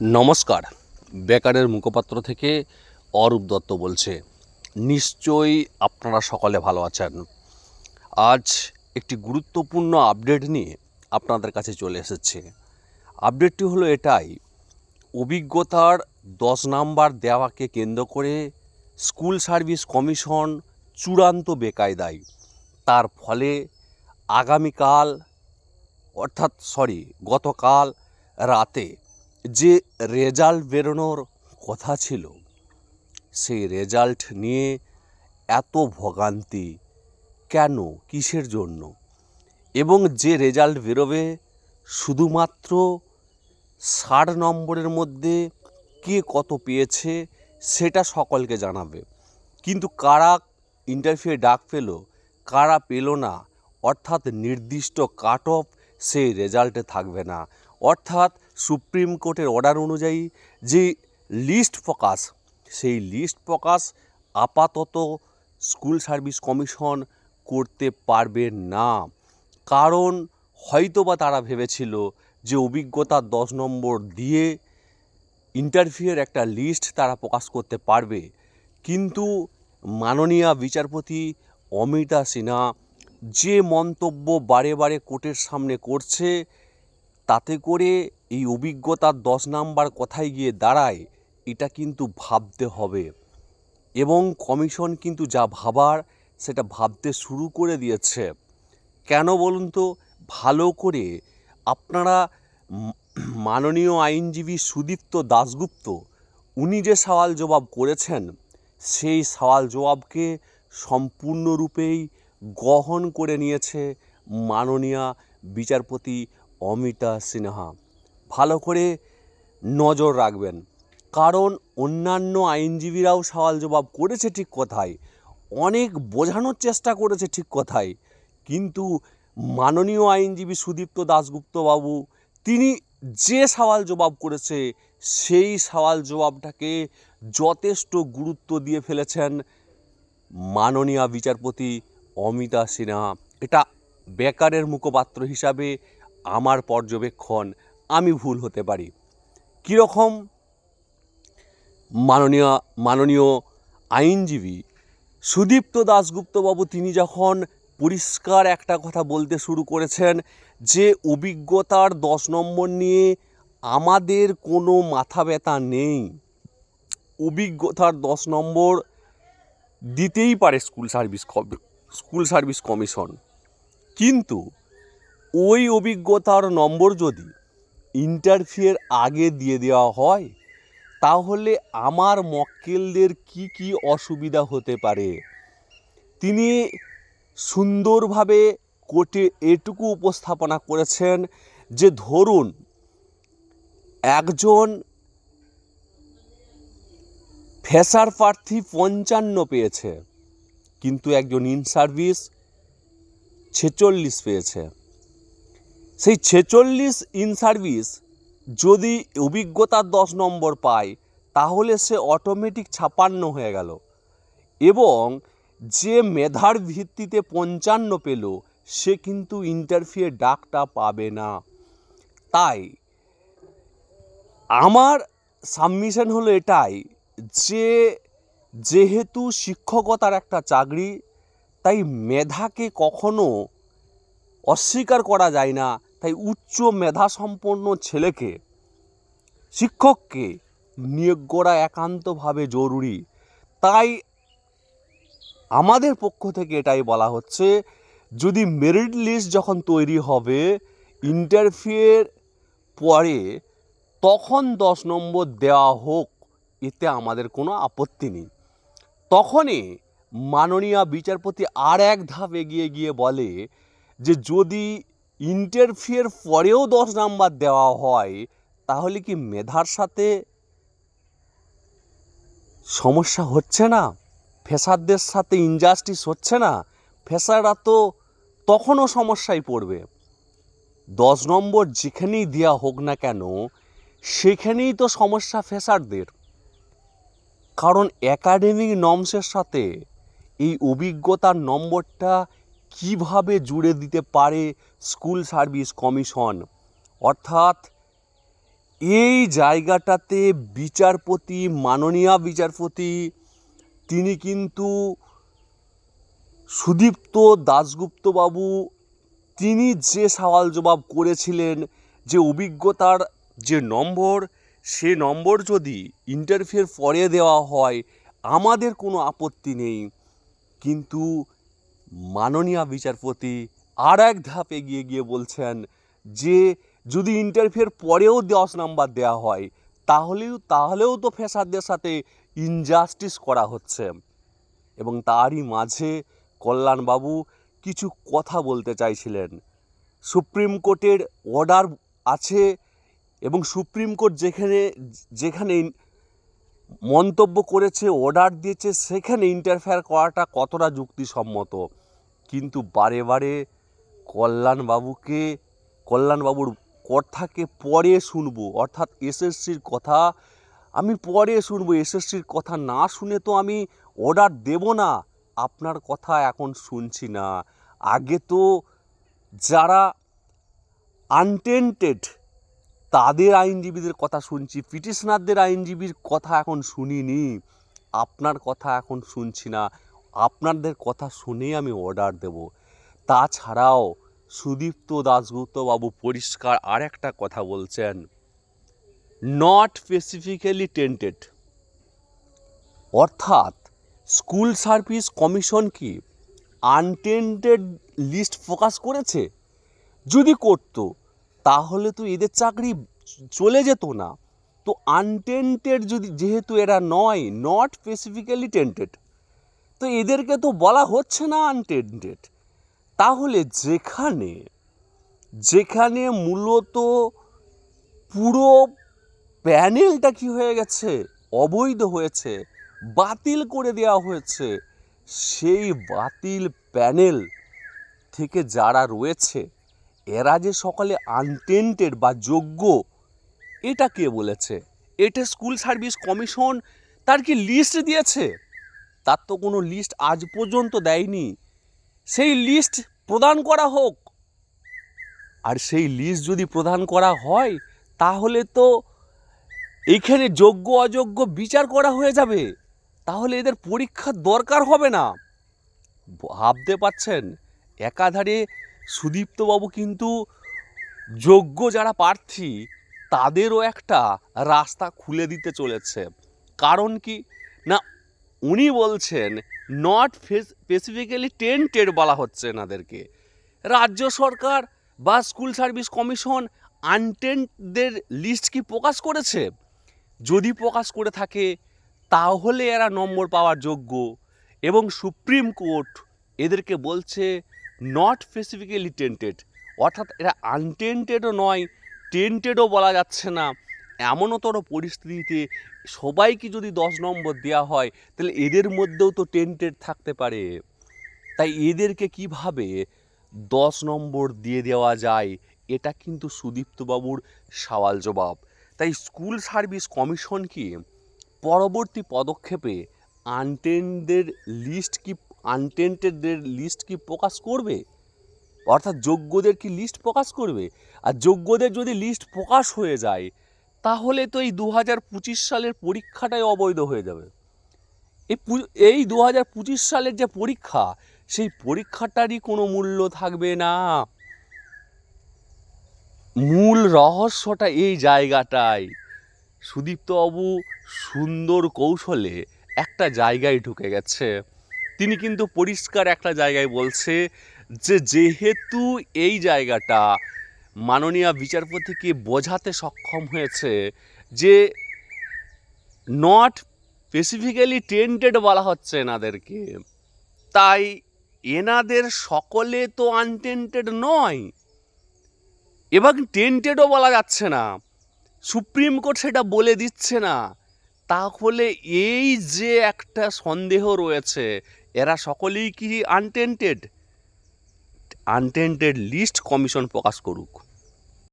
নমস্কার। বেকারের মুখপাত্র থেকে অরূপ দত্ত বলছে, নিশ্চয়ই আপনারা সকলে ভালো আছেন। আজ একটি গুরুত্বপূর্ণ আপডেট নিয়ে আপনাদের কাছে চলে এসেছে। আপডেটটি হলো এটাই, অভিজ্ঞতার দশ নাম্বার দেওয়াকে কেন্দ্র করে স্কুল সার্ভিস কমিশন চূড়ান্ত বেকায়দায়, তার ফলে আগামীকাল, অর্থাৎ সরি, গতকাল রাতে যে রেজাল্ট বেরোনোর কথা ছিল, সেই রেজাল্ট নিয়ে এত ভোগান্তি কেন, কিসের জন্য? এবং যে রেজাল্ট বেরোবে, শুধুমাত্র ষাট নম্বরের মধ্যে কে কত পেয়েছে, সেটা সকলকে জানাবে। কিন্তু কারা ইন্টারভিউ ডাক পেল, কারা পেল না, অর্থাৎ নির্দিষ্ট কাট অফ সেই রেজাল্টে থাকবে না। অর্থাৎ সুপ্রিম কোর্টের অর্ডার অনুযায়ী যে লিস্ট প্রকাশ, সেই লিস্ট প্রকাশ আপাতত স্কুল সার্ভিস কমিশন করতে পারবে না। কারণ হয়তোবা তারা ভেবেছিল যে অভিজ্ঞতা দশ নম্বর দিয়ে ইন্টারভিউয়ের একটা লিস্ট তারা প্রকাশ করতে পারবে। কিন্তু মাননীয় বিচারপতি অমিতা সিনহা যে মন্তব্য বারে বারে কোর্টের সামনে করছে তাতে করে এই অভিজ্ঞতার দশ নাম্বার কথায় গিয়ে দাঁড়ায়, এটা কিন্তু ভাবতে হবে। এবং কমিশন কিন্তু যা ভাবার, সেটা ভাবতে শুরু করে দিয়েছে। কেন বলুন তো? ভালো করে আপনারা মাননীয় আইনজীবী সুদীপ্ত দাশগুপ্ত, উনি যে সওয়াল জবাব করেছেন, সেই সওয়াল জবাবকে সম্পূর্ণরূপেই গ্রহণ করে নিয়েছে মাননীয় বিচারপতি অমিতা সিনহা। ভালো করে নজর রাখবেন। কারণ অন্যান্য আইনজীবীরাও সওয়াল জবাব করেছে ঠিক কথাই অনেক বোঝানোর চেষ্টা করেছে ঠিক কথাই কিন্তু মাননীয় আইনজীবী সুদীপ্ত দাশগুপ্ত বাবু তিনি যে সওয়াল জবাব করেছে, সেই সওয়াল জবাবটাকে যথেষ্ট গুরুত্ব দিয়ে ফেলেছেন মাননীয় বিচারপতি অমিতা সিনহা। এটা বেকারের মুখপাত্র হিসাবে আমার পর্যবেক্ষণ, আমি ভুল হতে পারি। কীরকম? মাননীয় মাননীয় আইনজীবী সুদীপ্ত দাশগুপ্তবাবু তিনি যখন পরিষ্কার একটা কথা বলতে শুরু করেছেন যে, অভিজ্ঞতার দশ নম্বর নিয়ে আমাদের কোনো মাথা ব্যথা নেই। অভিজ্ঞতার দশ নম্বর দিতেই পারে school service school service commission. কিন্তু ওই অভিজ্ঞতার নম্বর যদি ইন্টারভিউয়ের আগে দিয়ে দেওয়া হয়, তাহলে আমার মক্কেলদের কি কি অসুবিধা হতে পারে? তিনি সুন্দরভাবে কোর্টে এটুকু উপস্থাপনা করেছেন যে ধরুন, একজন ফেসার প্রার্থী পঞ্চান্ন পেয়েছে, কিন্তু একজন ইন সার্ভিস ছেচল্লিশ পেয়েছে। সেই ছেচল্লিশ ইন সার্ভিস যদি অভিজ্ঞতার দশ নম্বর পায়, তাহলে সে অটোমেটিক ছাপান্ন হয়ে গেল। এবং যে মেধার ভিত্তিতে পঞ্চান্ন পেল, সে কিন্তু ইন্টারভিউ ডাকটা পাবে না। তাই আমার সাবমিশন হলো এটাই যে, যেহেতু শিক্ষকতার একটা চাকরি, তাই মেধাকে কখনো অস্বীকার করা যায় না। তাই উচ্চ মেধা সম্পন্ন ছেলেকে, শিক্ষককে নিয়োগ করা একান্তভাবে জরুরি। তাই আমাদের পক্ষ থেকে এটাই বলা হচ্ছে, যদি মেরিট লিস্ট যখন তৈরি হবে ইন্টারভিউয়ের পরে তখন দশ নম্বর দেওয়া হোক, এতে আমাদের কোনো আপত্তি নেই। তখনই মাননীয় বিচারপতি আর এক ধাপ এগিয়ে গিয়ে বলে যে, যদি ইন্টারভিউয়ের পরেও দশ নাম্বার দেওয়া হয়, তাহলে কি মেধার সাথে সমস্যা হচ্ছে না? ফেসারদের সাথে ইনজাস্টিস হচ্ছে না? ফেসাররা তো তখনও সমস্যায় পড়বে। দশ নম্বর যেখানেই দেওয়া হোক না কেন, সেখানেই তো সমস্যা ফেসারদের। কারণ একাডেমিক নর্মসের সাথে এই অভিজ্ঞতার নম্বরটা কীভাবে জুড়ে দিতে পারে স্কুল সার্ভিস কমিশন? অর্থাৎ এই জায়গাটাতে বিচারপতি, মাননীয় বিচারপতি, তিনি কিন্তু সুদীপ্ত দাশগুপ্ত বাবু তিনি যে সওয়াল জবাব করেছিলেন যে অভিজ্ঞতার যে নম্বর, সে নম্বর যদি ইন্টারফিয়ার পরে দেওয়া হয়, আমাদের কোনো আপত্তি নেই। কিন্তু মাননীয় বিচারপতি আর এক ধাপ এগিয়ে গিয়ে বলছেন যে, যদি ইন্টারফিয়ার পরেও দশ নাম্বার দেওয়া হয়, তাহলেও তাহলেও তো ফেসারদের সাথে ইনজাস্টিস করা হচ্ছে। এবং তারই মাঝে কল্যাণবাবু কিছু কথা বলতে চাইছিলেন। সুপ্রিম কোর্টের অর্ডার আছে এবং সুপ্রিম কোর্ট যেখানে যেখানে মন্তব্য করেছে অর্ডার দিয়েছে, সেখানে ইন্টারফেয়ার করাটা কতটা যুক্তিসম্মত? কিন্তু বারে বারে কল্যাণবাবুকে, কল্যাণবাবুর কথাকে পরে শুনব। অর্থাৎ এসএসসির কথা আমি পরে শুনব। এসএসসির কথা না শুনে তো আমি অর্ডার দেব না। আপনার কথা এখন শুনছি না। আগে তো যারা আনটেন্টেড তাদের আইনজীবীদের কথা শুনছি, পিটিশনারদের আইনজীবীর কথা এখন শুনিনি। আপনার কথা এখন শুনছি না। আপনাদের কথা শুনেই আমি অর্ডার দেব। তাছাড়াও সুদীপ্ত দাশগুপ্ত বাবু পরিষ্কার আর একটা কথা বলছেন। নট স্পেসিফিক্যালি টেন্টেড অর্থাৎ স্কুল সার্ভিস কমিশন কি আনটেন্টেড লিস্ট ফোকাস করেছে? যদি করতো, তাহলে তো এদের চাকরি চলে যেত না। তো আনটেন্টেড যদি, যেহেতু এরা নয় নট স্পেসিফিক্যালি টেন্টেড তো এদেরকে তো বলা হচ্ছে না আনটেন্টেড তাহলে যেখানে যেখানে মূলত পুরো প্যানেলটা কি হয়ে গেছে? অবৈধ হয়েছে, বাতিল করে দেওয়া হয়েছে। সেই বাতিল প্যানেল থেকে যারা রয়েছে, এরা যে সকলে আনটেন্টেড বা যোগ্য, এটা কে বলেছে? এটা স্কুল সার্ভিস কমিশন তার কি লিস্ট দিয়েছে? তার তো কোনো লিস্ট আজ পর্যন্ত দেয়নি। সেই লিস্ট প্রদান করা হোক। আর সেই লিস্ট যদি প্রদান করা হয়, তাহলে তো এখানে যোগ্য, অযোগ্য বিচার করা হয়ে যাবে। তাহলে এদের পরীক্ষার দরকার হবে না। ভাবতে পাচ্ছেন একাধারে সুদীপ্তবাবু কিন্তু যোগ্য যারা প্রার্থী, তাদেরও একটা রাস্তা খুলে দিতে চলেছে। কারণ কি? না উনি বলছেন নট স্পেসিফিক্যালি টেন্টেড বলা হচ্ছে এনাদেরকে। রাজ্য সরকার বা স্কুল সার্ভিস কমিশন আনটেন্টদের লিস্ট কি প্রকাশ করেছে? যদি প্রকাশ করে থাকে, তাহলে এরা নম্বর পাওয়ার যোগ্য। এবং সুপ্রিম কোর্ট এদেরকে বলছে নট স্পেসিফিক্যালি টেন্টেড অর্থাৎ এরা আনটেন্টেডও নয় টেন্টেডও বলা যাচ্ছে না। এমনতর পরিস্থিতিতে সবাইকে যদি দশ নম্বর দেওয়া হয়, তাহলে এদের মধ্যেও তো টেন্টেড থাকতে পারে। তাই এদেরকে কীভাবে দশ নম্বর দিয়ে দেওয়া যায়, এটা কিন্তু সুদীপ্তবাবুর সওয়াল জবাব। তাই স্কুল সার্ভিস কমিশন কি পরবর্তী পদক্ষেপে আনটেন্টদের লিস্ট কি আনটেন্টেডদের লিস্ট কি প্রকাশ করবে? অর্থাৎ যোগ্যদের কি লিস্ট প্রকাশ করবে? আর যোগ্যদের যদি লিস্ট প্রকাশ হয়ে যায় তাহলে তো এই দু হাজার পঁচিশ সালের পরীক্ষাটাই অবৈধ হয়ে যাবে। এই এই দু হাজার পঁচিশ সালের যে পরীক্ষা, সেই পরীক্ষাটারই কোনো মূল্য থাকবে না। মূল রহস্যটা এই জায়গাটায় সুদীপ্তবাবু সুন্দর কৌশলে একটা জায়গায় ঢুকে গেছে। তিনি কিন্তু পরিষ্কার একটা জায়গায় বলছে যে, যেহেতু এই জায়গাটা মাননীয় বিচারপতিকে বোঝাতে সক্ষম হয়েছে যে নট স্পেসিফিক্যালি টেন্টেড বলা হচ্ছে এনাদেরকে। তাই এনাদের সকলে তো আনটেন্টেড নয়। এবং টেন্টেডও বলা যাচ্ছে না। সুপ্রিম কোর্ট সেটা বলে দিচ্ছে না। তাহলে এই যে একটা সন্দেহ রয়েছে, এরা সকলেই কি আনটেন্টেড আনটেন্টেড লিস্ট কমিশন প্রকাশ করুক।